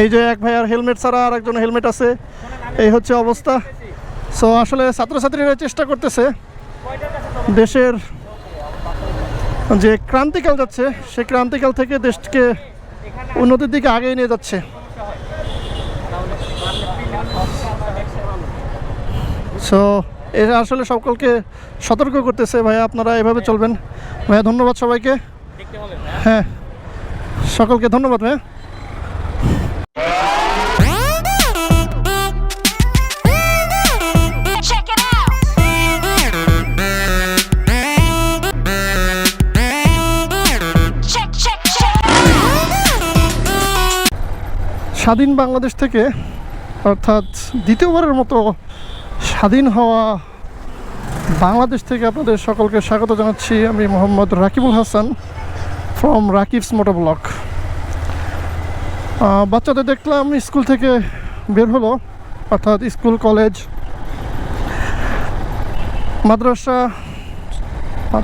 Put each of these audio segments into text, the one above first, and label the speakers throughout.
Speaker 1: এই যে এক ভাইয়ার হেলমেট ছাড়া আর একজন হেলমেট আছে। এই হচ্ছে অবস্থা। সো আসলে ছাত্রছাত্রীরা চেষ্টা করতেছে। দেশের যে ক্রান্তিকাল যাচ্ছে, সে ক্রান্তিকাল থেকে দেশকে উন্নতির দিকে আগেই নিয়ে যাচ্ছে। সো এটা আসলে সকলকে সতর্ক করতেছে। ভাইয়া, আপনারা এভাবে চলবেন। ভাইয়া, ধন্যবাদ সবাইকে। হ্যাঁ। সকলকে ধন্যবাদ ভাইয়া।
Speaker 2: Check.
Speaker 1: স্বাধীন বাংলাদেশ থেকে অর্থাৎ দ্বিতীয়বারের মতো স্বাধীন হওয়া বাংলাদেশ থেকে আপনাদের সকলকে স্বাগত জানাচ্ছি। আমি Mohammad Rakibul Hasan from Rakib's moto vlog বাচ্চাদের দেখলাম স্কুল থেকে বের হলো, অর্থাৎ স্কুল, কলেজ, মাদ্রাসা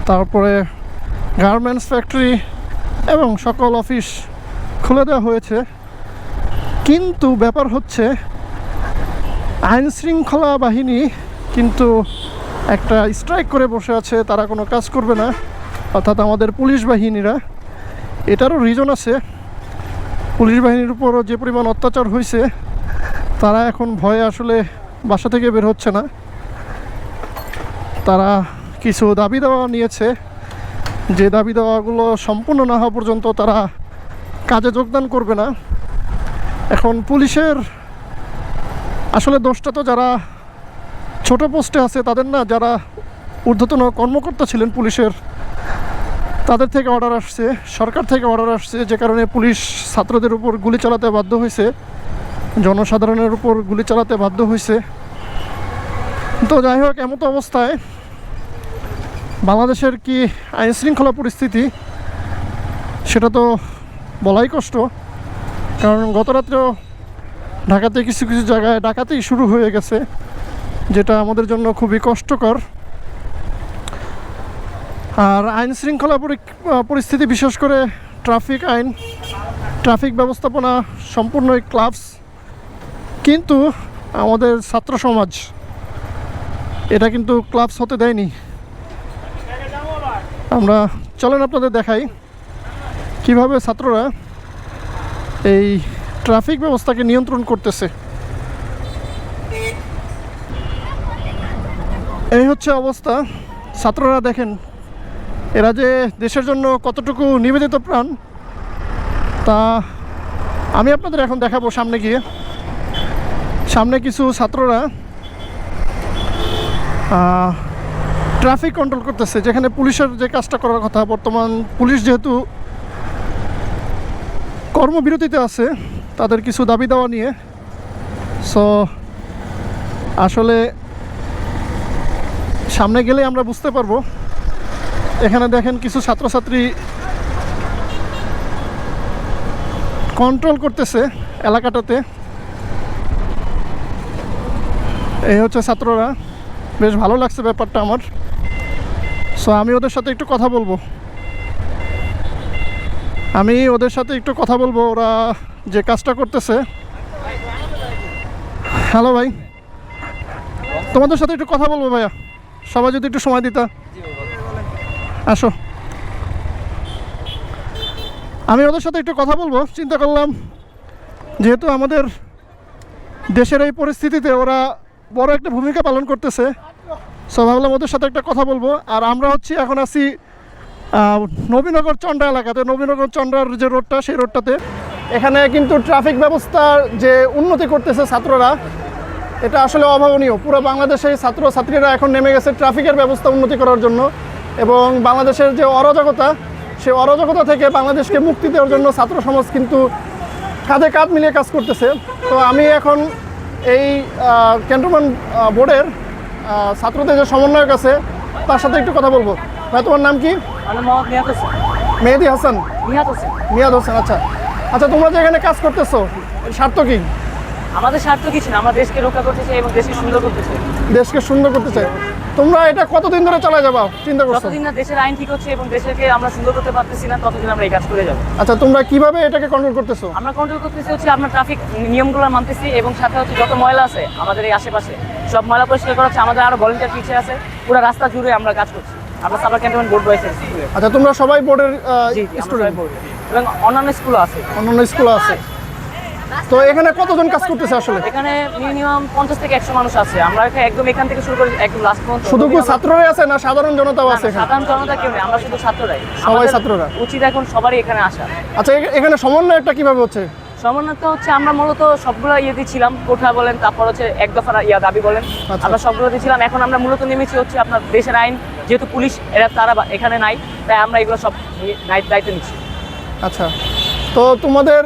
Speaker 1: তারপরে গার্মেন্টস ফ্যাক্টরি এবং সকল অফিস খুলে দেওয়া হয়েছে। কিন্তু ব্যাপার হচ্ছে আইন শৃঙ্খলা বাহিনী কিন্তু একটা স্ট্রাইক করে বসে আছে, তারা কোনো কাজ করবে না। অর্থাৎ আমাদের পুলিশ বাহিনীরা, এটারও রিজন আছে। পুলিশ বাহিনীর উপরও যে পরিমাণ অত্যাচার হয়েছে, তারা এখন ভয়ে আসলে বাসা থেকে বের হচ্ছে না। তারা কিছু দাবি দেওয়া নিয়েছে। যে দাবি দেওয়াগুলো সম্পূর্ণ না হওয়া পর্যন্ত তারা কাজে যোগদান করবে না। এখন পুলিশের আসলে দোষটা তো যারা ছোট পোস্টে আছে, তাদের না, যারা ঊর্ধ্বতন কর্মকর্তা ছিলেন পুলিশের তাদের থেকে অর্ডার আসছে, সরকার থেকে অর্ডার আসছে, যে কারণে পুলিশ ছাত্রদের উপর গুলি চালাতে বাধ্য হয়েছে, জনসাধারণের উপর গুলি চালাতে বাধ্য হয়েছে। তো যাই হোক এমতো অবস্থায় বাংলাদেশের কি আইন শৃঙ্খলা পরিস্থিতি, সেটা তো বলাই কষ্ট, কারণ গত রাত্রেও ঢাকাতে কিছু কিছু জায়গায় ডাকাতেই শুরু হয়ে গেছে, যেটা আমাদের জন্য খুবই কষ্টকর। আর আইন শৃঙ্খলা পরি- পরিস্থিতি বিশেষ করে ট্রাফিক আইন, ট্রাফিক ব্যবস্থাপনা, সম্পূর্ণই ক্লাবস কিন্তু আমাদের ছাত্র সমাজ, এটা কিন্তু ক্লাবস হতে দেয়নি। আমরা চলেন আপনাদের দেখাই কীভাবে ছাত্ররা এই ট্রাফিক ব্যবস্থাকে নিয়ন্ত্রণ করতেছে। এই হচ্ছে অবস্থা। ছাত্ররা দেখেন এরা যে দেশের জন্য কতটুকু নিবেদিত প্রাণ, তা আমি আপনাদের এখন দেখাবো সামনে গিয়ে। সামনে কিছু ছাত্ররা ট্রাফিক কন্ট্রোল করতেছে, যেখানে পুলিশের যে কাজটা করার কথা, বর্তমান পুলিশ যেহেতু কর্মবিরতিতে আছে, তাদের কিছু দাবি দেওয়া নিয়ে। সো, আসলে সামনে গেলে আমরা বুঝতে পারব। এখানে দেখেন কিছু ছাত্রছাত্রী কন্ট্রোল করতেছে এলাকাটাতে। এই হচ্ছে ছাত্ররা। বেশ ভালো লাগছে ব্যাপারটা আমার। সো আমি ওদের সাথে একটু কথা বলব। আমি ওদের সাথে একটু কথা বলব, ওরা যে কাজটা করতেছে। হ্যালো ভাই। তোমাদের সাথে একটু কথা বলব ভাইয়া। সবাই যদি একটু সময় দিতা। আসো। আমি ওদের সাথে একটু কথা বলব, চিন্তা করলাম, যেহেতু আমাদের দেশের এই পরিস্থিতিতে ওরা বড় একটা ভূমিকা পালন করতেছে সো ভাবলাম ওদের সাথে একটা কথা বলব। আর আমরা হচ্ছি এখন আছি নবীনগর চন্ডা এলাকাতে। নবীনগর চন্ডার যে রোডটা, সেই রোডটাতে। এখানে কিন্তু ট্রাফিক ব্যবস্থার যে উন্নতি করতেছে ছাত্ররা, এটা আসলে অভাবনীয়। পুরো বাংলাদেশের ছাত্র ছাত্রীরা এখন নেমে গেছে ট্রাফিকের ব্যবস্থা উন্নতি করার জন্য। এবং বাংলাদেশের যে অরাজকতা সেই অরাজকতা থেকে বাংলাদেশকে মুক্তি দেওয়ার জন্য ছাত্র সমাজ কিন্তু কাঁধে কাঁধ মিলিয়ে কাজ করতেছে। তো আমি এখন এই ক্যান্টনমেন্ট বোর্ডের ছাত্রদের যে সমন্বয়ক আছে তার সাথে একটু কথা বলব। ভাই তোমার নাম কি? মেহেদি হাসান।
Speaker 3: হোসেন।
Speaker 1: মিয়াদ হোসেন আচ্ছা। আচ্ছা তোমরা যে এখানে কাজ করতেছো স্বার্থ কি?
Speaker 3: আমাদের স্বার্থ কিছু না আমরা দেশকে রক্ষা করতে চাই এবং দেশকে সুন্দর করতে চাই।
Speaker 1: দেশকে সুন্দর করতে চাই। তোমরা এটা কতদিন ধরে চালা যাবা? চিন্তা করছ?
Speaker 3: যতদিন না দেশের আইন ঠিক হচ্ছে এবং দেশকে আমরা সুন্দর করতে পারতেছি না ততদিন আমরা এই কাজ করে যাব।
Speaker 1: আচ্ছা তোমরা কীভাবে এটাকে কন্ট্রোল করতেছো?
Speaker 3: আমরা কন্ট্রোল করতেছি হচ্ছে আমরা ট্রাফিক নিয়মগুলো মানতেছি এবং সাথে হচ্ছে যত ময়লা আছে আমাদের এই আশেপাশে সব ময়লা পরিষ্কার করা হচ্ছে আমাদের আরও ভলেন্টিয়ার পিছিয়ে আছে পুরো রাস্তা জুড়ে আমরা কাজ করছি। আমরা সাবার ক্যান্টনমেন্ট বোর্ড রয়েছে
Speaker 1: আচ্ছা তোমরা সবাই বোর্ডের স্টুডেন্ট।
Speaker 3: এবং অন্যান্য স্কুলও আছে।
Speaker 1: অন্যান্য স্কুল আছে। তো এখানে কতজন কাজ করতেছে আসলে?
Speaker 3: এখানে মিনিমাম পঞ্চাশ থেকে একশো মানুষ আছে। আমরা এখানে একদম এখান থেকে শুরু করে একদম লাস্ট পর্যন্ত।
Speaker 1: শুধু কি ছাত্ররাই আছে না সাধারণ জনতাও আছে এখানে?
Speaker 3: সাধারণ জনতা কেউ আমরা শুধু ছাত্ররাই।
Speaker 1: সবাই ছাত্ররা?
Speaker 3: উচিত এখন সবারই এখানে আসা।
Speaker 1: আচ্ছা এখানে সমন্বয়টা কীভাবে হচ্ছে?
Speaker 3: সমন্বয় হচ্ছে আমরা মূলত সবগুলো ইয়ে দিচ্ছিলাম কোঠা বলেন তারপর হচ্ছে এক দফা ইয়া দাবি বলেন
Speaker 1: আচ্ছা।
Speaker 3: আমরা সবগুলো দিচ্ছিলাম এখন আমরা মূলত নেমেছি হচ্ছে আপনার দেশের আইন যেহেতু পুলিশ এরা তারা এখানে নাই তাই আমরা এগুলো সব দায়িত্ব নিচ্ছি।
Speaker 1: আচ্ছা। তো তোমাদের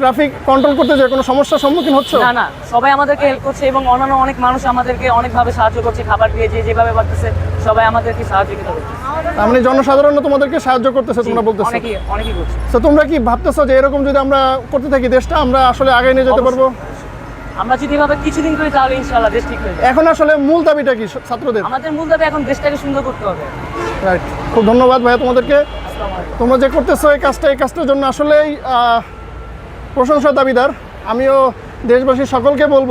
Speaker 1: ট্রাফিক কন্ট্রোল করতে যে কোনো সমস্যার সম্মুখীন হচ্ছে?
Speaker 3: না না সবাই আমাদেরকে হেল্প করছে এবং অন্যান্য অনেক মানুষ আমাদেরকে অনেকভাবে সাহায্য করছে খাবার দিয়ে যে যেভাবে পারতেছে সবাই আমাদেরকে সাহায্য করছে
Speaker 1: মানে জনসাধারণ তোমাদেরকে সাহায্য করতেছে তোমরা বলতেছো?
Speaker 3: অনেকেই অনেকেই করছে।
Speaker 1: তো তোমরা কি ভাবতেছো যে এরকম যদি আমরা করতে থাকি দেশটা আমরা আসলে আগে নিয়ে যেতে পারব?
Speaker 3: আমরা যদি এভাবে কিছুদিন করি তাহলে ইনশাআল্লাহ দেশ ঠিক হয়ে যাবে।
Speaker 1: এখন আসলে মূল দাবিটা কি ছাত্রদের?
Speaker 3: আমাদের মূল দাবি এখন দেশটাকে সুন্দর করতে হবে।
Speaker 1: রাইট খুব ধন্যবাদ ভাইয়া তোমাদেরকে। তোমরা যে করতেছো এই কাজটা এই কাজটার জন্য আসলেই আহ, প্রশংসার দাবিদার। আমিও দেশবাসী সকলকে বলব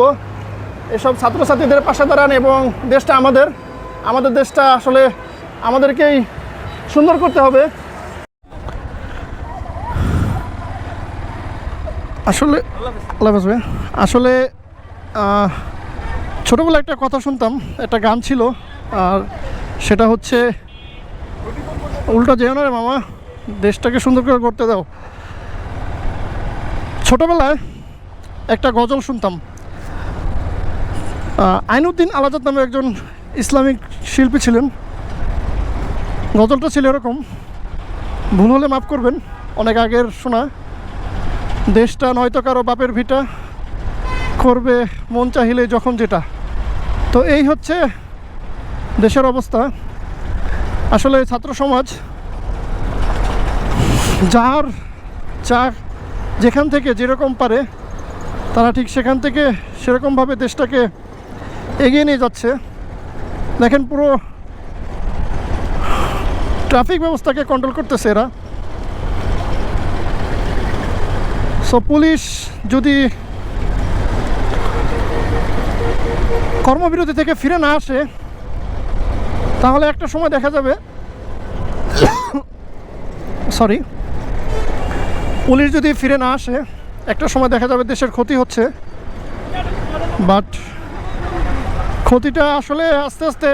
Speaker 1: এসব ছাত্রছাত্রীদের পাশে দাঁড়ান এবং দেশটা আমাদের। আমাদের দেশটা আসলে আমাদেরকেই সুন্দর করতে হবে। আসলে আল্লাহ ভাইয়া। আসলে আহ, ছোটোবেলায় একটা কথা শুনতাম একটা গান ছিল আর সেটা হচ্ছে উল্টো যেও না রে মামা দেশটাকে সুন্দর করে করতে দাও। ছোটবেলায় একটা গজল শুনতাম। আইনুদ্দিন আলাজাদ নামে একজন ইসলামিক শিল্পী ছিলেন। গজলটা ছিল এরকম, ভুল হলে মাফ করবেন, অনেক আগের শোনা। দেশটা নয়তো কারও বাপের ভিটা, করবে মন চাহিলে যখন যেটা। তো এই হচ্ছে দেশের অবস্থা। আসলে ছাত্র সমাজ, যার যা যেখান থেকে যেরকম পারে, তারা ঠিক সেখান থেকে সেরকমভাবে দেশটাকে এগিয়ে নিয়ে যাচ্ছে। দেখেন পুরো ট্রাফিক ব্যবস্থাকে কন্ট্রোল করতেছে এরা। সো পুলিশ যদি কর্মবিরতি থেকে ফিরে না আসে, তাহলে একটা সময় দেখা যাবে। সরি পুলিশ যদি ফিরে না আসে, একটা সময় দেখা যাবে দেশের ক্ষতি হচ্ছে। বাট ক্ষতিটা আসলে আস্তে আস্তে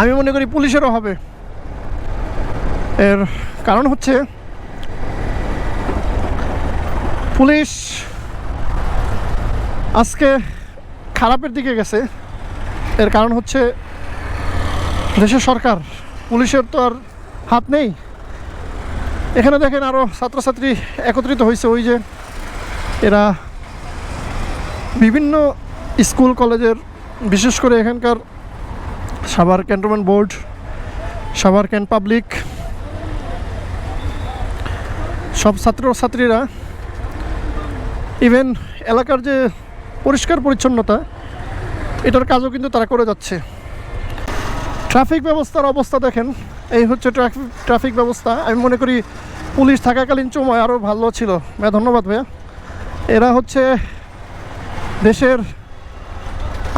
Speaker 1: আমি মনে করি পুলিশেরও হবে। এর কারণ হচ্ছে পুলিশ আজকে খারাপের দিকে গেছে। এর কারণ হচ্ছে দেশের সরকার, পুলিশের তো আর হাত নেই। এখানে দেখেন আরও ছাত্রছাত্রী একত্রিত হয়েছে ওই যে এরা বিভিন্ন স্কুল, কলেজের, বিশেষ করে এখানকার Savar cantonment board, Savar cant public, সব ছাত্রছাত্রীরা, ইভেন এলাকার যে পরিষ্কার পরিচ্ছন্নতা, এটার কাজও কিন্তু তারা করে যাচ্ছে। ট্রাফিক ব্যবস্থার অবস্থা দেখেন এই হচ্ছে ট্রাফিক ব্যবস্থা। আমি মনে করি পুলিশ থাকাকালীন সময় আরও ভালো ছিল। ভাইয়া, ধন্যবাদ ভাইয়া। এরা হচ্ছে দেশের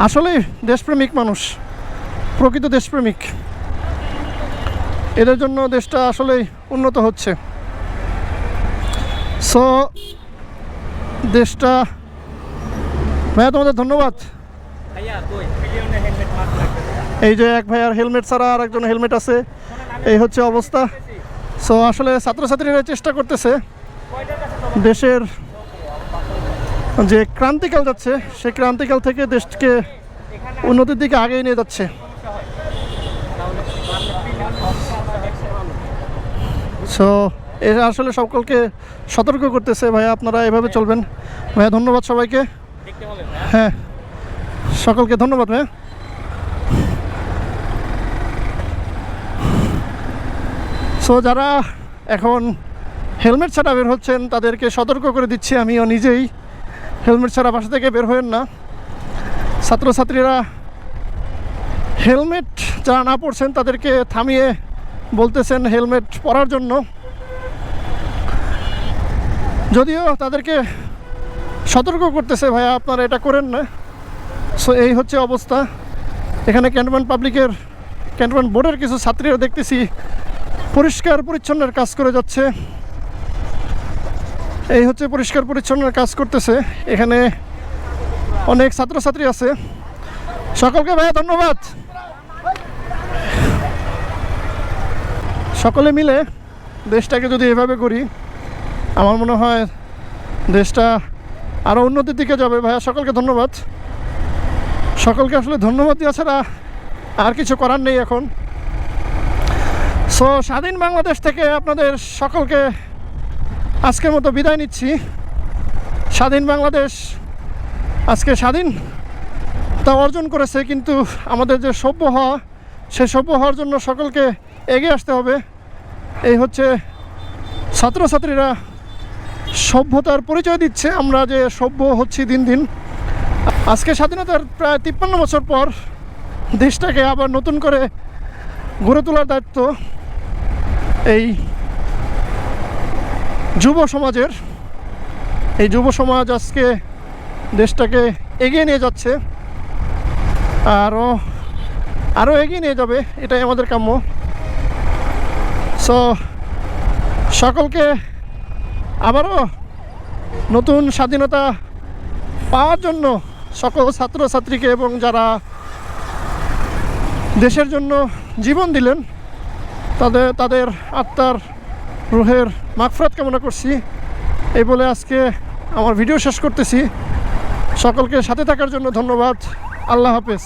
Speaker 1: আসলেই দেশপ্রেমিক মানুষ, প্রকৃত দেশপ্রেমিক। এদের জন্য দেশটা আসলেই উন্নত হচ্ছে। সো, দেশটা, ভাইয়া, তোমাদের ধন্যবাদ। এই যে এক ভাইয়ার হেলমেট ছাড়া আর একজন হেলমেট আছে। এই হচ্ছে অবস্থা। সো আসলে ছাত্রছাত্রীরা চেষ্টা করতেছে। দেশের যে ক্রান্তিকাল যাচ্ছে সেই ক্রান্তিকাল থেকে দেশকে উন্নতির দিকে আগেই নিয়ে যাচ্ছে। সো এটা আসলে সকলকে সতর্ক করতেছে। ভাইয়া, আপনারা এভাবে চলবেন। ভাইয়া, ধন্যবাদ সবাইকে। হ্যাঁ সকলকে ধন্যবাদ, ভাইয়া। সো যারা এখন হেলমেট ছাড়া বের হচ্ছেন, তাদেরকে সতর্ক করে দিচ্ছি আমিও নিজেই। হেলমেট ছাড়া বাসা থেকে বের হয়েন না। ছাত্রছাত্রীরা হেলমেট যারা না পড়ছেন তাদেরকে থামিয়ে বলতেছেন হেলমেট পরার জন্য। যদিও তাদেরকে সতর্ক করতেছে, ভাইয়া, আপনারা এটা করেন না। সো এই হচ্ছে অবস্থা। এখানে ক্যান্টনমেন্ট পাবলিকের, ক্যান্টনমেন্ট বোর্ডের কিছু ছাত্রীরা দেখতেছি পরিষ্কার পরিচ্ছন্নের কাজ করে যাচ্ছে। এই হচ্ছে পরিষ্কার পরিচ্ছন্নের কাজ করতেছে। এখানে অনেক ছাত্রছাত্রী আছে। সকলকে ভাইয়া ধন্যবাদ। সকলে মিলে দেশটাকে যদি এভাবে করি, আমার মনে হয় দেশটা আরও উন্নতির দিকে যাবে। ভাইয়া, সকলকে ধন্যবাদ। সকলকে আসলে ধন্যবাদ দেওয়া ছাড়া আর কিছু করার নেই এখন। সো স্বাধীন বাংলাদেশ থেকে আপনাদের সকলকে আজকের মতো বিদায় নিচ্ছি। স্বাধীন বাংলাদেশ আজকে স্বাধীন। তা অর্জন করেছে কিন্তু আমাদের যে সভ্য হওয়া, সেই সভ্য হওয়ার জন্য সকলকে এগিয়ে আসতে হবে। এই হচ্ছে ছাত্রছাত্রীরা সভ্যতার পরিচয় দিচ্ছে, আমরা যে সভ্য হচ্ছি দিন দিন। আজকে স্বাধীনতার প্রায় তিপ্পান্ন বছর পর দেশটাকে আবার নতুন করে গড়ে তোলার দায়িত্ব। এই যুব সমাজের, এই যুব সমাজ আজকে দেশটাকে এগিয়ে নিয়ে যাচ্ছে আরও আরও এগিয়ে নিয়ে যাবে, এটাই আমাদের কাম্য। সো সকলকে আবারও নতুন স্বাধীনতা পাওয়ার জন্য সকল ছাত্রছাত্রীকে এবং যারা দেশের জন্য জীবন দিলেন তাদের তাদের আত্মার রুহের মাগফরাত কামনা করছি। এই বলে আজকে আমার ভিডিও শেষ করতেছি। সকলকে সাথে থাকার জন্য ধন্যবাদ। আল্লাহ হাফেজ।